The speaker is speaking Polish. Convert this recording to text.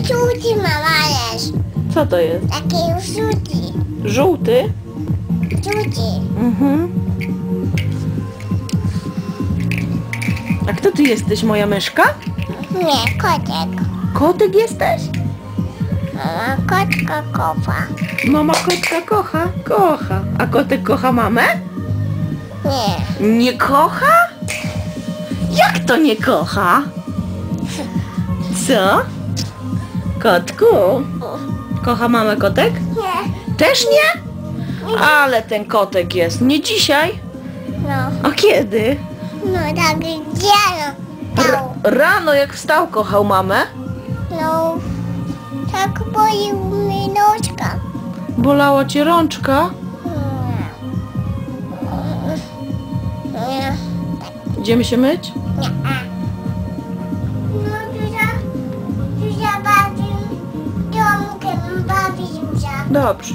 Usługi mama jest. Co to jest? Takie usługi. Żółty? Usługi. Mhm. A kto ty jesteś, moja myszka? Nie, kotek. Kotek jesteś? Mama kotka kopa. Mama kotka kocha? Kocha. A kotek kocha mamę? Nie. Nie kocha? Jak to nie kocha? Co? Kotku? Kocha mamę kotek? Nie. Też nie? Ale ten kotek jest. Nie dzisiaj? No. A kiedy? No tak dzielo. R- rano jak wstał kochał mamę? No. Tak boli mnie nóżka. Bolała cię rączka? Nie. Nie. Idziemy się myć? Nie. No Zuzia. Zuzia bawi. Domkiem bawi Zuzia. Dobrze.